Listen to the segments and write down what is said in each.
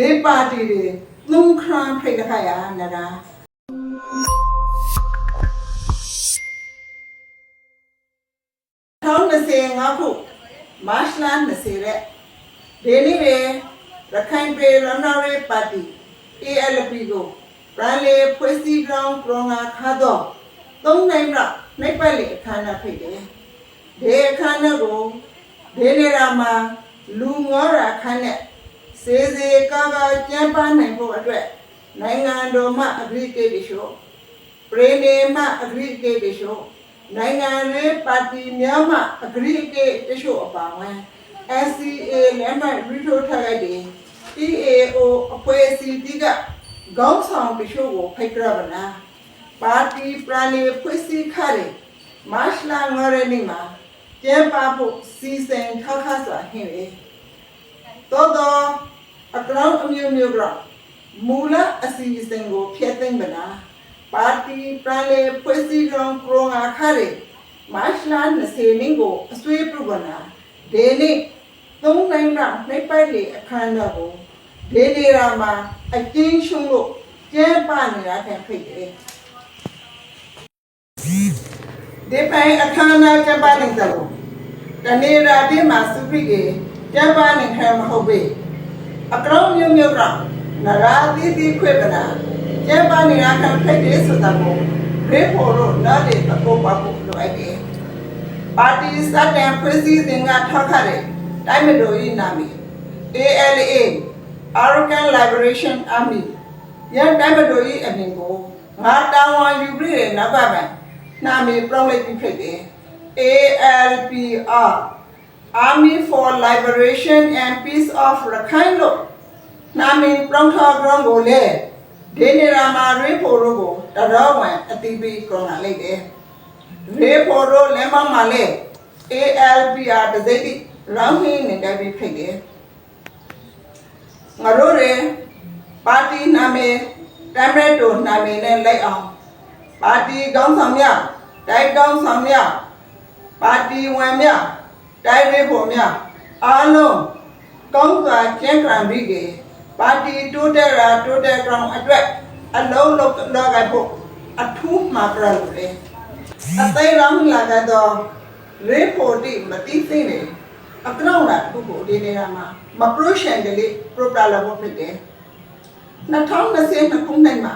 ဒေပါတီတွေသုံးခရန်ဖိတ်ခါရနရာထောင်း25ခုမတ်လ20ရက်ဒီနေ့ပဲရခိုင်ပြည်ရန်နာရေးပါတီ ALP ကိုရန်လေဖွဲ့စည်းကြောင်းပရောငါခါတော့သုံးနိုင်တော့နိုင်ပတ်လေအခမ်းအနားဖိတ်တယ်ဒီအခမ်းအနားကိုဒီနေရာမှာလူငေါ်ရာခမ်းနဲ့ စေစေကာကာကျန်းပန်းနိုင်ဖို့အတွက်နိုင်ငံတော်မှအဂရိကေတရှို့ပြည်နယ်မှအဂရိကေတရှို့နိုင်ငံရေးပါတီများမှအဂရိကေတရှို့အပါအဝင် SCA လက်မှတ်ရထိုးထားလိုက်တယ် EAO အဖွဲ့အစည်းတိကခေါင်းဆောင်တချို့ကိုဖိတ်ကြပါလားပါတီပရဏီဖွဲ့စည်းခါတယ်မတ်လ9ရက်နေ့မှာကျင်းပဖို့စီစဉ်ထားခါစွာဟင်လေ တော်တော်အကောင်းအမျိုးမျိုးကမူလအစီအစဉ်ကိုဖျက်သိမ်းပါလားပါတီပရဏီဖွဲ့စည်းကြောင်းပရိုဂရမ်ခါတယ်မတ်လ20နေ့ကိုအဆွေးပြုပါလားဒီနေ့သုံးနိုင်ကနှိပ်ပိုက်လေအခမ်းအနားကိုဒေနေရာမှာအကျဉ်းရှုံးလို့ကျင်းပနေတာထင်ဖိတ်တယ်ဒီပိုင်းအခမ်းအနားကျင်းပနေတဲ့ကိုတနေ့ရာဒီမှာစုပြီးက ကျင်းပနေခံမဟုတ်ပေအကရောမျိုးမျိုးကနရာတိတိခွေပနာကျင်းပနေတာခံဖိတ်တယ်ဆိုတာကိုရေဖို့လို့နားလေအကုန်ပါဖို့လိုအပ်တယ်ပါတီစတဲ့ဖွဲ့စည်းစဉ်ကထောက်ခတဲ့တိုင်းမတော်ကြီးနာမည် ALA Arakan Liberation Army ရန်တိုင်းမတော်ကြီးအမည်ကိုငါတောင်းဝယူပြီးတဲ့နောက်ကပဲနာမည်ပြောင်းလိုက်ပြီးဖြစ်တယ် ALPR Army for Liberation and Peace of Rakhine လို့နာမည်ပြောင်းထားကြောင်းကိုလေဒေနေရာမှာရေးဖို့တို့ကိုတတော်ဝင်အတိပိကောင်းလာလိုက်တယ်ရေးဖို့တို့လည်းမမလဲ ALPR တစိမ့်တိရောင်းဟင်းနေတဲ့ပြီးဖြစ်တယ်ငါတို့တွေပါတီနာမည်တမ်ရက်တိုနာမည်နဲ့လိုက်အောင်ပါတီကောင်းဆောင်များတိုက်ကောင်းဆောင်များပါတီဝင်များ တိုက်ရေးဖို့များအားလုံးကောင်းစွာကျင်းကံပြီးကြပါတီတိုးတက်ရာတိုးတက်ကြောင်းအတွက်အလုံးလုံးတော့ကဖို့အထူးမှာပြလို့လေအသေးလောင်းလာတော့ရေဖို့တိမတိသိနေအကတော့လာခုကိုဒီနေရာမှာမပရိုရှင်ကလေးပရိုပလာဖို့ဖြစ်တယ်2020ခုနှစ်မှာ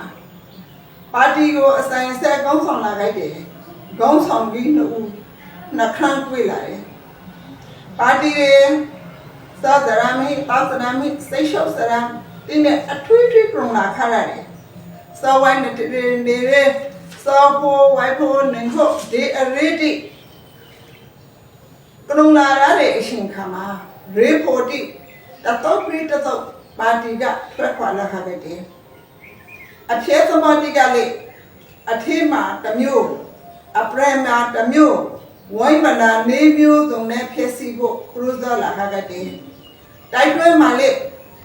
ပါတီကိုအဆိုင်ဆက်ကောင်းဆောင်လာခဲ့တယ်ကောင်းဆောင်ကြီးနှစ်ဦးနှစ်ခန်းတွေ့လာတယ် ပါတီရဲ့သာသရမိသာသရမိစိတ်ရှော့စရမ်ဒီနဲ့အထွေထွေပုံလာခရတယ်စောဝိုင်းနေတဲ့နေတဲ့စောဖို့ဝိုင်ဖို့နင်ဖို့ဒီအရေးတိကလုံလာရတဲ့အရှင်ခါမှာရေဖို့တိတတော့ပြီးတတော့ပါတီကထွက်ခွာလာခဲ့တယ်အဖြဲသမားတိကလေအထေးမှာတစ်မျိုးအပရမတစ်မျိုး ဝိုင်းမနာနေမျိုးစုံနဲ့ဖြစ်စီဖို့ခရုဇလာခဲ့တယ်တိုက်တွဲမှာလေ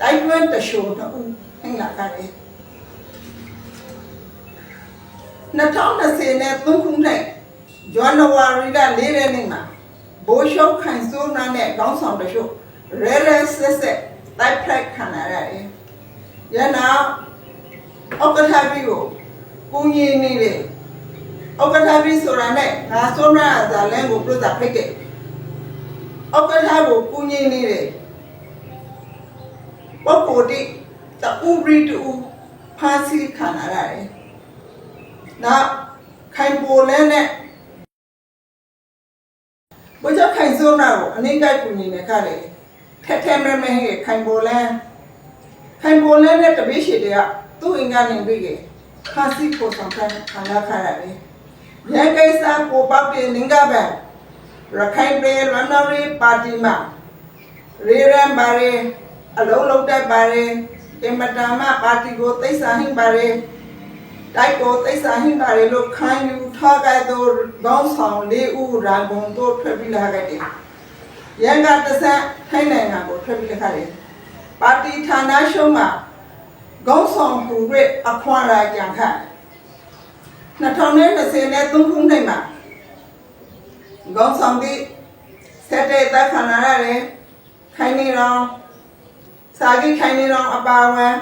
တိုက်တွဲတရှိုးတော့ဟင်လာခဲ့တယ်2020နဲ့3ခုနှစ်ဇန်နဝါရီလ4ရက်နေ့မှာဘိုးရှုပ်ခိုင်စိုးနာနဲ့ခေါင်းဆောင်တချို့ရဲရဲဆက်ဆက်တိုက်ဖိုက်ခံရရတယ်။ယနောက်ဥက္ကဋ္ဌပြီးကိုကုညီနေတယ်။ ဥက္ကဋ္ဌပြီးဆိုတာနဲ့ငါစိုးနာဇာလန်ကိုပြသဖိတ်တယ်။ဥက္ကဋ္ဌကိုကုညီနေတယ်။ပုဂ္ဂိုလ်တိတူပရီတူဖာစီခံရရတယ်။နောက်ခိုင်ပိုလဲနဲ့ဘုရားခိုင်စိုးနာကိုအနိကကုညီနေခါတယ်ထက်ထဲမဲမဲဟဲ့ခိုင်ပိုလဲခိုင်ပိုလဲနဲ့တပည့်ရှိတဲ့ကသူ့အင်္ဂါနေပြီကခါစီကိုဆောင်ခံခံရခါရတယ် ရန်ကိစ္စကိုပောက်တဲ့နင်္ဂဘန်ရခိုင်ပြည်ရန်နာရီပါတီမှာရေရန်ပါရီအလုံးလုံးတက်ပါရီတင်မတာမပါတီကိုသိစာဟင်းပါရီတိုက်ကိုသိစာဟင်းပါရီလို့ခံယူထားကြသောခေါင်းဆောင်လေးဦးရန်ကုန်တို့ထွက်ပြီးလာခဲ့တယ်ရန်ကတဆန်းထိုင်းနိုင်ငံကိုထွက်ပြီးလာခဲ့တယ်ပါတီဌာနရှုံးမှာခေါင်းဆောင်ဟူ၍အခွန်ရာကြံခတ် 2020နဲ့3ခုနှစ်မှာခေါင်းဆောင်ပြီးဆက်တဲ့သက်ခံရတဲ့ခိုင်းနေတော့စာကိခိုင်နေတော့အပါဝန်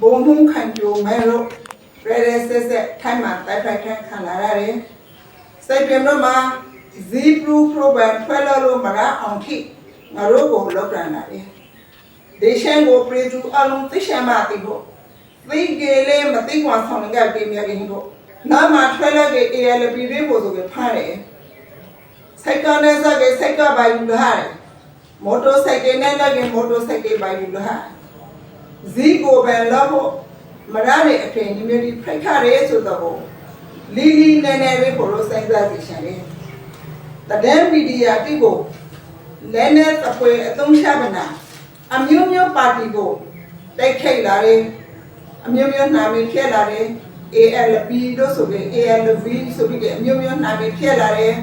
ဘုံမှုခံကြုံမဲလို့ရဲရဲဆက်ဆက်ထိုင်းမှာတိုက်ဖိုက်ခံခံလာရတယ်စိတ်ပြင်းတော့မှာ zero program ဖွဲ့လို့လို့မရအောင်ထိငါတို့ကိုလောက်ကန်လာတယ်ဒေရှန်ကိုပြေသူအလုံးသိရှမ်းမတိဖို့သိကေလေးမသိကွာဆောင်ကြပြေမြခင်တို့ နာမထွက်လာတဲ့ ALP တွေပို့ဆိုပြီးဖမ်းတယ်စိုက်ကနဲ့စကေစိုက်ကပါယူလာတယ်မော်တော်ဆိုင်ကနဲ့လည်းမော်တော်ဆိုင်ကပါယူလာဇီကိုပဲလောက်ဖို့မရတဲ့အထင်ညီမတွေဖိတ်ခရဲဆိုတော့လီလီနဲနဲလေးပို့လို့စိုက်စားစီရှင်တယ်တဒဲမီဒီယာတိကိုလဲနဲ့တပွဲအသုံးချမနာအမျိုးမျိုးပါတီကိုတိုက်ခိုက်လာတယ်အမျိုးမျိုးနာမည်ဖြဲလာတယ် ALP တို့ဆိုပြီး ALV ဆိုပြီးအမျိုးမျိုးနာမည်ဖြဲလာတယ်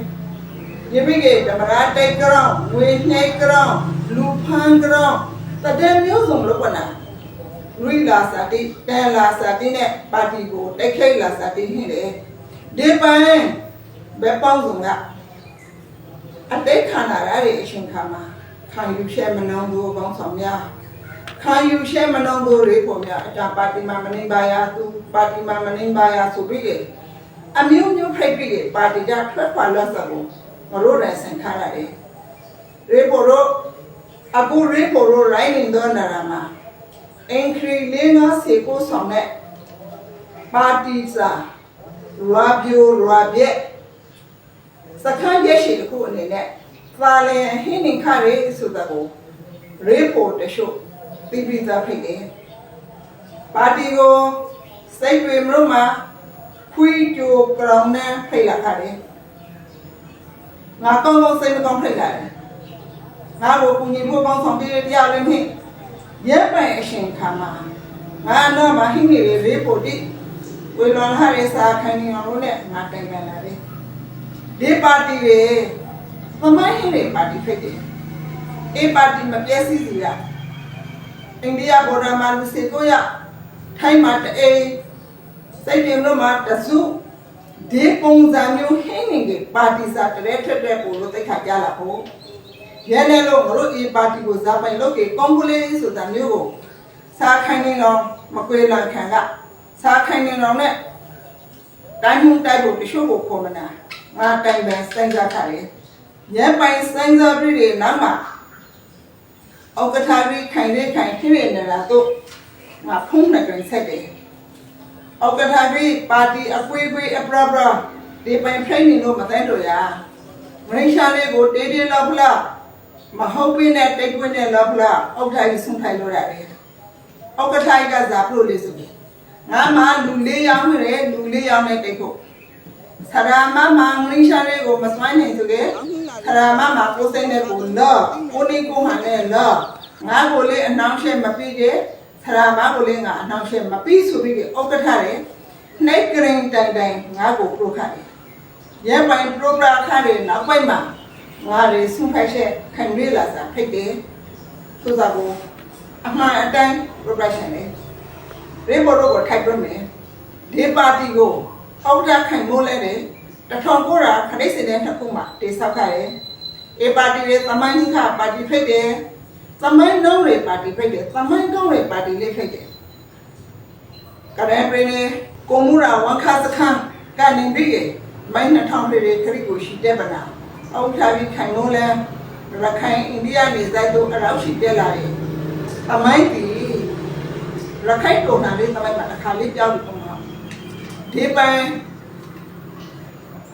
ဒီမိကေဓမ္မရာတိုက်ကြောင်းဝေနှိုက်ကြောင်းလူဖန်းကြောင်းတဒဲမျိုးစုံလို့ကနာရီလာစာတိတန်လာစာတိနဲ့ပါတီကိုတိုက်ခိုက်လာစာတိဟင်းတယ်ဒီပိုင်းဘယ်ပေါင်းစုံကအတိတ်ခန္ဓာရရဲ့အရှင်ခါမှာခံယူရှဲမနှောင်းတို့ကောင်းဆောင်များ ခံယူရှဲမနှောင်းတို့ရေပေါ်များအတာပါတီမာမနိဘာယာသူပါတီမာမနိဘာယာဆိုပြီးအမျိုးမျိုးဖိတ်ပြီးပါတီကထွက်ခွာလို့ဆိုတော့မလို့ရဆန်ခါရတယ်ရေပေါ်တော့အခုရေပေါ်တော့ရိုင်းနေတော့နာရမှာအင်ခရီလေးငါစေကိုဆောင်တဲ့ပါတီစာရာဘီယိုရာဘက်စခန်းရက်ရှိတစ်ခုအနေနဲ့သာလင်ဟင်းနေခရဲဆိုတာကိုရေပေါ်တရှု ပြပြသားဖိတ်တယ်ပါတီကိုစိတ်တွေမလို့မှာခွီးကြိုကရောင်နဲ့ဖိတ်လာခတယ်ငါကောင်းကောင်းစိတ်မကောင်းဖိတ်လာတယ်ငါတို့ကုညီဖို့ကောင်းဆောင်ပြည့်တရားလည်းမင်းရက်ပိုင်အရှင်ခါမှာငါတော့မဟင်းနေရေပေါ်တိဝေလွန်ဟာရစာခိုင်းနေအောင်လို့နဲ့ငါတိုင်ပန်လာတယ်ဒီပါတီတွေသမိုင်းဟင်းတွေပါတီဖြစ်တယ်။အေပါတီမပြည့်စည်စီရ အိန္ဒိယဘော်ဒါမှာလူစီကိုရထိုင်းမှာတအေးစိတ်ပြင်းလို့မှာတစုဒီပုံစံမျိုးဟင်းနေကပါတီစာတရဲထက်တဲ့ပုံလို့သိခါကြလာဖို့ရဲနေလို့မလို့အေပါတီကိုဇာပိုင်လို့ကေကွန်ဂိုလေးဆိုတာမျိုးကိုစားခိုင်းနေတော့မကွေးလန်ခံကစားခိုင်းနေတော့နဲ့တိုင်းမှုတိုက်ဖို့တချို့ကိုခေါ်မနာငါတိုင်ပန်စင်စားထားတယ်။ညပိုင်စင်စားပြီးတဲ့နောက်မှာ အောက်ကထားပြီးခိုင်လေးခိုင်ဖြစ်နေလာတော့ငါဖုံးနေကြဆက်တယ်။အောက်ကထားပြီးပါတီအကွေးကွေးအပရပရဒီပိုင်ဖိနေလို့မသိတော့ရ။မရရှာလေးကိုတေးတေးလောက်ဖလားမဟုတ်ပြနဲ့တိတ်ကွင်းနဲ့လောက်ဖလားအောက်ထိုင်ဆုံးထိုင်လို့ရတယ်။အောက်ကထိုင်ကစားလို့လေဆိုပြီးငါမှလူလေးယောင်းနဲ့လူလေးယောင်းနဲ့တိတ်ဖို့ဆရာမမငလင်းရှာလေးကိုမစွမ်းနိုင်သူက ဆရာမမကိုစိတ်နဲ့ကိုလောကိုနေကိုဟန်နဲ့လောငါကိုလေးအနှောင့်အယှက်မပြီးကဆရာမကိုလေးငါအနှောင့်အယှက်မပြီးဆိုပြီးဥက္ကဋ္ဌရဲ့နှိတ်ကရင်တိုင်တိုင်ငါကိုပရိုခတ်တယ်ရဲပိုင်ပရိုဂရမ်ခါတဲ့နောက်ပိုင်းမှာငါလေးဆုဖိုက်ချက်ခံရလာစားဖိတ်တယ်သူစားကိုအမှန်အတိုင်း progression လေးရေဘော်တော့ကိုထိုက်ပြမယ်ဒီပါတီကိုအောက်တာခံမိုးလဲတယ် တထောင်ကိုရာခရိတ်စင်တဲ့နှစ်ခုမှတေဆောက်ခဲ့တယ်အေပါတီရဲ့သမိုင်းခပါတီဖိတ်တယ်သမိုင်းလုံးတွေပါတီဖိတ်တယ်သမိုင်းကောင်းတွေပါတီလေးဖိတ်တယ်ကရဲပရင်းကိုမူရာဝန်ခါစခန်းကနေပြီးရမိုင်းနှထောင်တွေခရိကိုရှိတဲ့ဗနာအောက်တာပြီးခံမိုးလဲရခိုင်အိန္ဒိယနေဇိုက်တို့အရောက်ရှိတဲ့လာတယ်သမိုင်းတီရခိုင်တော်နာလေးသမိုင်းမှာတစ်ခါလေးပြောင်းလို့ဒီပိုင်းမော်မရတော့ဥက္ကဋ္ဌပြည်စကားခေါခွန်ပရိုဖက်ဆာဟင်း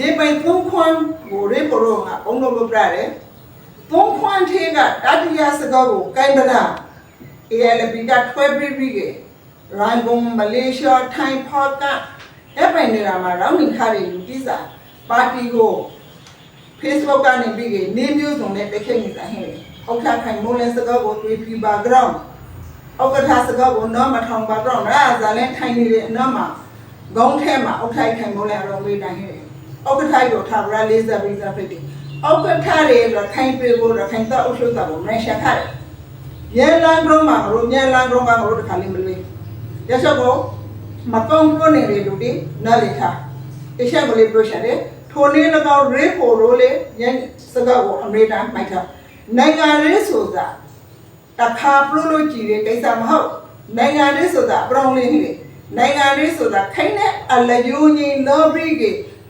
ဒီပိုင်သုံးခွန်ကိုရေပရောငါဘုံလုံးလုပ်ရတယ်သုံးခွန်ထေကတတိယစကားကိုကိုင်ပနာ ALP ကထွဲပြီးပြီးကရန်ကုန်မလေးရှားထိုင်းဖော့ကအပိုင်နေတာမှာရောင်းနေခါရီလူတိစာပါတီကို Facebook ကနေပြီးကနေမျိုးစုံနဲ့တက်ခဲ့နေတာဟဲ့အောက်ထခိုင်မိုးလင်းစကားကိုတွေးပြီးပါ ground ဥက္ကဋ္ဌစကားကိုနော်မထောင်ပါတော့ရာဇာလဲထိုင်နေတဲ့အနော်မှာဂုံးထဲမှာအုတ်ထိုက်ထိုင်မိုးလဲတော့မေးတိုင်းဟဲ့ ဥက္ကဋ္ဌကိုထားရလေးစားပြီးစားဖြစ်တယ်ဥက္ကဋ္ဌတွေရခိုင်ပြေကိုရခိုင်တော့အုပ်ချုပ်တာကိုမရှာခါတယ်ရဲလန်ကမှာရိုညလန်ကမှာရိုတခါလေးမလွေးရရှောကိုမကောင်းလို့နေလေလူတွေနားလေထားတခြားကလေးပြောရှာတယ်ထိုနေ၎င်းရေဖို့ရိုလေညစကားကိုအမေရိကန်မိုက်တာနိုင်ငံရေးဆိုတာတခါပလို့လို့ကြည်တဲ့ကိစ္စမဟုတ်နိုင်ငံရေးဆိုတာအပြောင်းလဲနေတယ်နိုင်ငံရေးဆိုတာခိုင်းတဲ့အလယိုညီလောဘီက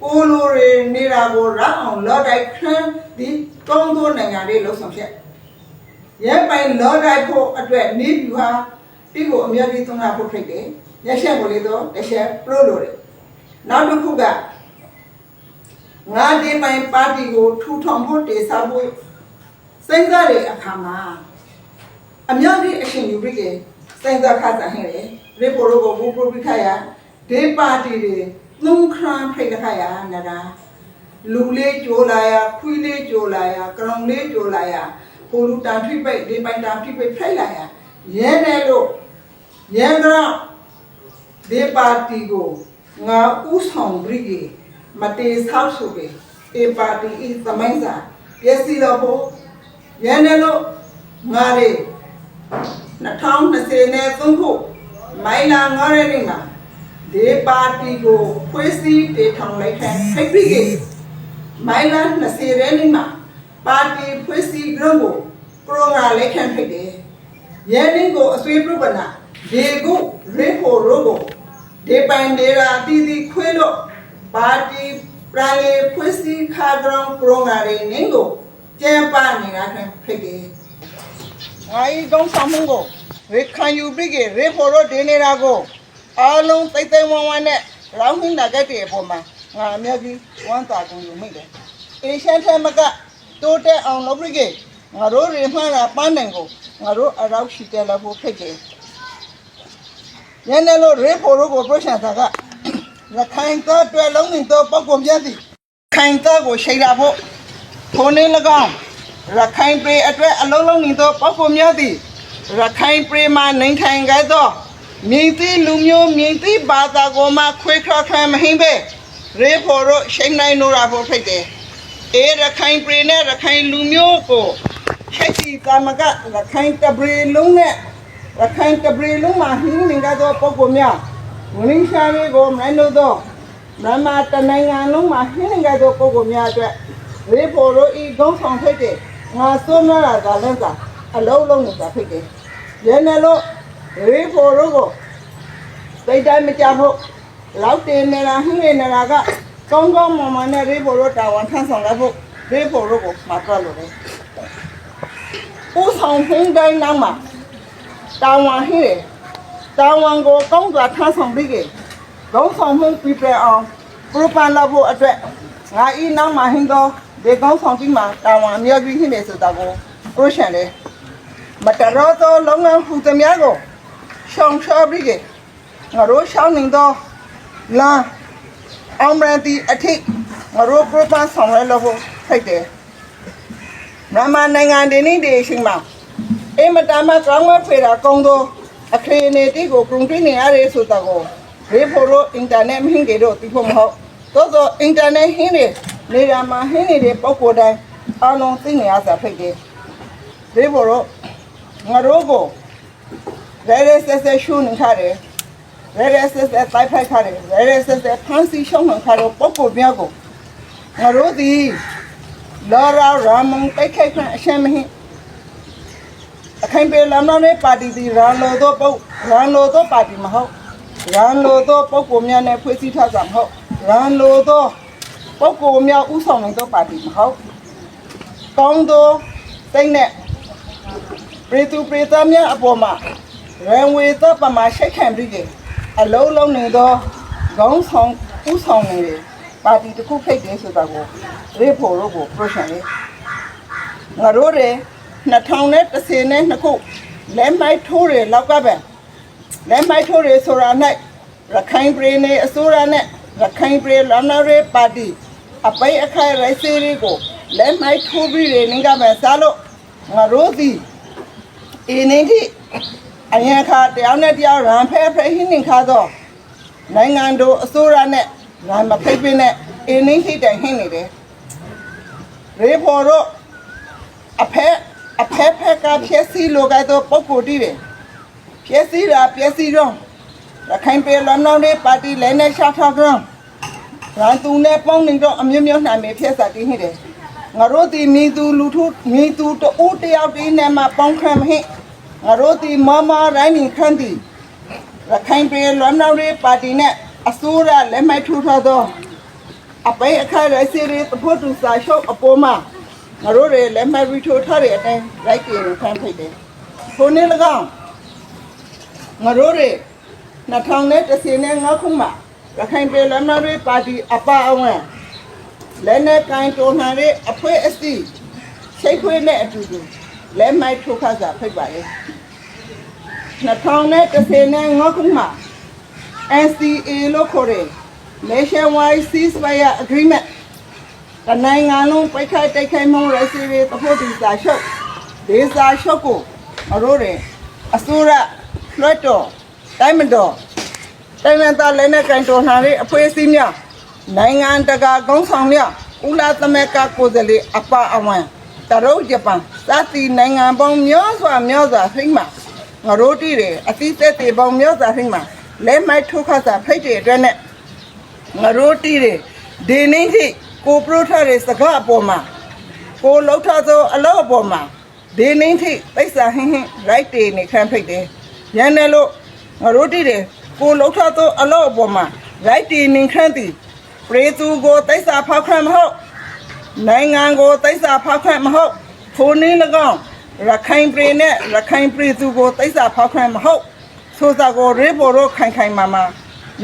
ကိုလိုရနေတာကိုရအောင်လော်တိုက်ခန်းဒီကောင်းသောနိုင်ငံရေးလှုပ်ဆောင်ချက်ရဲပိုင်လော်တိုက်ဖို့အတွက်နေပြူဟာတိကိုအများကြီးသုံးရဖို့ဖြစ်တယ်ညက်ချက်ကိုလေးတော့တစ်ချက်ပလို့လို့တယ်နောက်တစ်ခုကငါဒီပိုင်ပါတီကိုထူထောင်ဖို့တည်ဆောက်ဖို့စဉ်းစားတဲ့အခါမှာအများကြီးအရှင်ယူပြီးကစိုင်းစားခါတာဟဲ့လေရေပိုရိုကိုဘူပရိုပိခါရဒေပါတီတွေ သုံးခရန်ဖိတ်ခါရနာတာလူလေးကြိုလာရခွီးလေးကြိုလာရကရုံလေးကြိုလာရဟိုလူတန်ထိပိတ်ဒီပိုင်တန်ထိပိတ်ဖိတ်လာရရဲတယ်လို့ရဲကရဒေပါတီကိုငါဥဆောင်ပြီးကမတေဆောက်ဆိုပဲအေပါတီဤသမိုင်းစာပျက်စီးတော့ဖို့ရဲတယ်လို့ငါတွေ2020နဲ့သုံးခုမိုင်လာ9ရက်နေ့မှာ ဒီပါတီကိုဖွဲ့စည်းတည်ထောင်လိုက်တဲ့ဖိတ်ပြီးကမိုင်လာ20ရက်နေ့မှာပါတီဖွဲ့စည်းကြုံကိုပရိုဂရမ်လိုက်ခံဖိတ်တယ်။ယနေ့ကိုအဆွေးပြုပနာဒီကုရေဖို့ရိုကိုဒီပိုင်ဒေရာတီတီခွေးလို့ပါတီပရလေဖွဲ့စည်းခါကြုံပရိုဂရမ်လေးနင်းကိုကျင်းပနေတာခံဖိတ်တယ်။ငါဤကောင်းဆောင်မှုကိုရေခံယူပြီးကရေဖို့တော့ဒီနေတာကို အားလုံးသိသိဝမ်းဝမ်းနဲ့ရောင်းနေတာကတည်းအပေါ်မှာငါအများကြီးဝမ်းသာကုန်ယူမိတယ်။အေရှန်ထဲမှာကတိုးတက်အောင်လုပ်ပြီးကငါတို့ရေမှန်းတာပန်းနိုင်ကိုငါတို့အရောက်ရှိတယ်လို့ဖို့ဖြစ်တယ်။ညနေလို့ရေဖို့တော့ကိုပြချန်တာကရခိုင်သားတွေ့လုံးနေတော့ပောက်ကုန်ပြသည်ခိုင်သားကိုရှိတာဖို့ထိုနေ၎င်းရခိုင်ပြည်အတွက်အလုံးလုံးနေသောပောက်ဖို့များသည်ရခိုင်ပြည်မှာနိုင်ထိုင်ကြသော မြင့်သည့်လူမျိုးမြင့်သည့်ဘာသာကိုမှခွေးခရခရမဟင်းပဲရေဖို့တော့ရှိန်နိုင်နိုးရာဖို့ဖြစ်တယ်အေရခိုင်ပြည်နဲ့ရခိုင်လူမျိုးကိုချိတ်တီတာမကရခိုင်တပရီလုံးနဲ့ရခိုင်တပရီလုံးမှာဟင်းနေကြသောပုဂ္ဂိုလ်များဝင်းရှာလေးကိုမနိုင်လို့တော့မြန်မာတနိုင်ငံလုံးမှာဟင်းနေကြသောပုဂ္ဂိုလ်များအတွက်ရေပေါ်တို့ဤဂုံးဆောင်ဖြစ်တဲ့ငါစိုးမလာတာလည်းသာအလုံးလုံးနေတာဖြစ်တယ်။ရဲနယ်လို့ ရေပေါ်တို့ကိုစိတ်တိုင်းမကြဖို့လောက်တင်နေတာဟင်းနေနေတာကကောင်းကောင်းမွန်မွန်နဲ့ရေပေါ်တို့တာဝန်ထမ်းဆောင်လိုက်ဖို့ရေပေါ်တို့ကိုမှာတော့လို့လေ။ဦးဆောင်ဟင်းတိုင်းနောက်မှာတာဝန်ဟင်းတယ်တာဝန်ကိုကောင်းစွာထမ်းဆောင်ပြီးကြခေါင်းဆောင်မှုပြပြအောင်ပရပန်လာဖို့အတွက်ငါဤနောက်မှာဟင်းသောဒီခေါင်းဆောင်ပြီးမှတာဝန်အများကြီးရှိနေဆိုတာကိုပရိုရှန်လေမတရောသောလုံငန်းဟူသည်များကို ရှောင်းရှားပြီးကငါတို့ရှောင်းနေသောလာအောင်မရတီအထိတ်ငါတို့ပရပန်ဆောင်ရဲလို့ဖိတ်တယ်မြန်မာနိုင်ငံဒီနေ့ဒီအချိန်မှာအင်မတန်မှကောင်းမဖေတာကုံသောအခရေနေတိကိုပုံတွင်းနေရတဲ့ဆိုတာကိုရေဖို့တော့အင်တာနက်မဟင်းကြတော့ဒီဖို့မဟုတ်သို့သောအင်တာနက်ဟင်းနေနေရာမှာဟင်းနေတဲ့ပုံကိုယ်တိုင်းအားလုံးသိနေရတာဖြစ်တယ်ရေဖို့တော့ငါတို့ကို ရဲရဲဆက်ဆက်ရှုနေခါတယ်ရဲရဲဆက်ဆက်တိုက်ဖိုက်ခါတယ်ရဲရဲဆက်ဆက်ဖန်စီရှုံးနေခါတော့ပုံကိုယ်များကိုငါတို့ဒီလာရာရာမန်တိုက်ခိုက်ခံအရှမ်းမဟင်းအခိုင်ပေလမ်းတော်နဲ့ပါတီဒီရန်လိုတော့ပုတ်ရန်လိုတော့ပါတီမဟုတ်ရန်လိုသောပုဂ္ဂိုလ်များနဲ့ဖွဲ့စည်းထားကြမဟုတ်ရန်လိုသောပုဂ္ဂိုလ်များဥဆောင်နေသောပါတီမဟုတ်ကောင်းသောစိတ်နဲ့ပြည်သူပြည်သားများအပေါ်မှာ ရန်ဝေသောပမာရှိတ်ခံပြီးကြအလုံးလုံးနေသောခေါင်းဆောင်ဥဆောင်နေတဲ့ပါတီတစ်ခုဖိတ်တယ်ဆိုတာကိုရေဖို့လို့ကို promotion လေးငါတို့တွေ2010နဲ့နှစ်ခုလက်မိုက်ထိုးတွေလောက်ကပဲလက်မိုက်ထိုးရဲဆိုတာ၌ရခိုင်ပြည်နယ်အစိုးရနဲ့ရခိုင်ပြည်လမ်းနာရေးပါတီအပိတ်အခိုက်ရိုက်စီရီကိုလက်မိုက်ထိုးပြီးရနေကမှစားလို့ငါတို့သည်အင်းနေတိ အရင်ခါတယောက်နဲ့တယောက်ရန်ဖဲဖဲဟင်းနေခါတော့နိုင်ငံတော်အစိုးရနဲ့ရန်မဖိတ်ဖိနဲ့အင်းင်းထိတိုင်ဟင်းနေတယ်ရေဖော်တော့အဖက်အဖက်ဖက်ကဖြည့်စီလိုကတော့ပုံကိုတည်တယ်ဖြည့်စီတာဖြည့်စီတော့ရခိုင်ပြည်လွန်တော်လေးပါတီလဲနဲ့ရှာထားကြအောင်ရန်သူနဲ့ပေါင်းနေတော့အမျိုးမျိုးနိုင်မယ်ဖြည့်စားတည်နေတယ်ငါတို့ဒီမိသူလူထုမိသူတူတယောက်တည်းနဲ့မှပေါင်းခံမဟိငါ တို့ဒီမမရိုင်းနေခန့်တီရခိုင်ပြည်လွန်တော်လေးပါတီနဲ့အစိုးရလက်မှတ်ထိုးထားတော့အပိအခါရစီရီတဖို့သူစာရှုပ်အပေါ်မှာငါတို့တွေလက်မှတ်ပြီးထိုးထားတဲ့အတိုင်းလိုက်ကြရင်ဖမ်းဖိတ်တယ်။ခုနေ့၎င်းငါတို့တွေ2015ခုမှာရခိုင်ပြည်လက်မှတ်ရေးပါတီအပအဝင်လက်နဲ့ကိုင်းတော်နှံတဲ့အဖွဲ့အစည်းရှိတ်ခွေးနဲ့အတူတူ လက်မှတ်ထိုးခါစာဖိတ်ပါလေ2015ခုမှာ NCA လို့ခေါ်တဲ့ Nationwide Ceasefire Agreement တနိုင်ငံလုံးပိတ်ခိုက်တိုက်ခိုက်မှုရစီရီတဖို့ဒီစာချုပ်ဒေစာချုပ်ကိုအရိုးရင်အစိုးရလွှတ်တော်တိုင်းမတော်တိုင်းမတော်လည်းနဲ့ကန်တော်နှာရေးအဖွဲ့အစည်းများနိုင်ငံတကာကောင်းဆောင်များဥလာသမက်ကကိုယ်စားလှယ်အပအဝန် တရုတ်ဂျပန်စသည်နိုင်ငံပေါင်းများစွာများစွာဖိမှငါတို့တည်တယ်အသီးသက်တွေပေါင်းများစွာဖိမှလဲမိုက်ထုတ်ခါစာဖိတ်တဲ့အတွက်နဲ့ငါတို့တီးတယ်ဒီနေ့ထိကိုပရိုထားတဲ့စကားအပေါ်မှာကိုလောက်ထားသောအလောက်အပေါ်မှာဒီနေ့ထိပိဿာဟင်းဟင်း right တေနေခံဖိတ်တယ်ရန်တယ်လို့ငါတို့တီးတယ်ကိုလောက်ထားသောအလောက်အပေါ်မှာ right တေနေခံသည်ပရိသူကိုပိဿာဖောက်ခံမဟုတ် နိုင်ငံကိုပိဿာဖောက်ခံမဟုတ်ဖိုးနေ၎င်းရခိုင်ပြည်နဲ့ရခိုင်ပြည်သူကိုပိဿာဖောက်ခံမဟုတ်ဆိုစာကိုရေပေါ်တော့ခိုင်ခိုင်မာမာ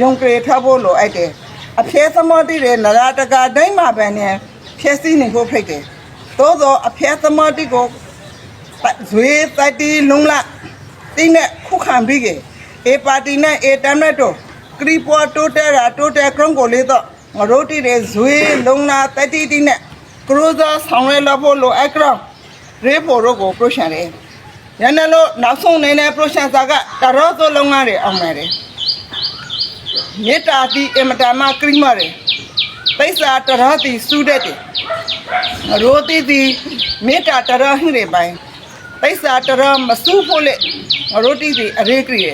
ယုံကြည်ထားဖို့လိုအပ်တယ်အဖျဲသမတိတဲ့နရတကာတိုင်းမှာပဲနဲ့ဖြည့်စည်းနေဖို့ဖိတ်တယ်။သို့သောအဖျဲသမတိကိုဇွေတတိလုံးလာတင်းနဲ့ခုခံပြီးကအေပါတီနဲ့အေတမ်နဲ့တော့ကရီပေါ်တိုတဲရာတိုတဲကရုံကိုလေးတော့ငရိုတီတဲ့ဇွေလုံးလာတတိတင်းနဲ့ ကရိုဇာဆောင်ရဲလို့ဖို့လိုအကရောရေပေါ်တော့ကိုပရိုရှန်တယ်။ရန်တယ်လို့နောက်ဆုံးနေတဲ့ပရိုရှန်စာကတရောသောလုံးကားတွေအောင်မယ်တယ်။မေတ္တာတိအမတမကရိမတယ်ပိဿာတရတိစုတဲ့တယ်ရောတိတိမေတ္တာတရဟိရပိုင်းပိဿာတရမစုဖို့လေရောတိတိအရေကရီရ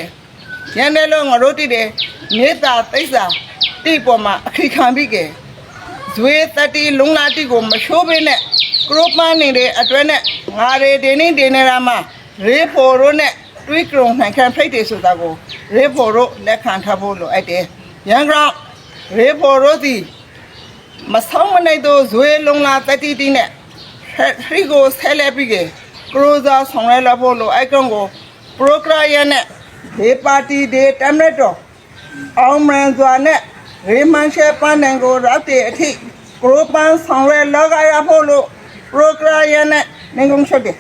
ရန်တယ်လို့ငရောတိတယ်မေတ္တာပိဿာတိပေါ်မှာအခိခံပြီးကဲ ဇွေတတိလုံလာတိကိုမရှိုးပေးနဲ့ကရုပန်းနေတဲ့အတွဲနဲ့ငါတွေတင်းနေတင်းနေတာမှာရေဖို့ရိုးနဲ့တွေးကြုံနိုင်ခံဖိတ်တယ်ဆိုတာကိုရေဖို့ရိုးလက်ခံထားဖို့လိုအပ်တယ်ရန်ကောင်ရေဖို့ရိုးသည်မဆောင်မနိုင်သောဇွေလုံလာတတိတိနဲ့ဟရီကိုဆဲလဲပြီးကကရိုဇာဆောင်ရဲလာဖို့လိုအပ်ကောင်ကိုပရိုဂရယနဲ့ဒေပါတီဒေတမ်ရက်တော်အောင်မန်စွာနဲ့ ရေမန်ရှဲပန်းနိုင်ကိုရောက်တဲ့အထိကရိုပန်းဆောင်ရဲလောကရဖို့လို့ပရိုဂရမ်နဲ့နေကုန်ချက်တယ်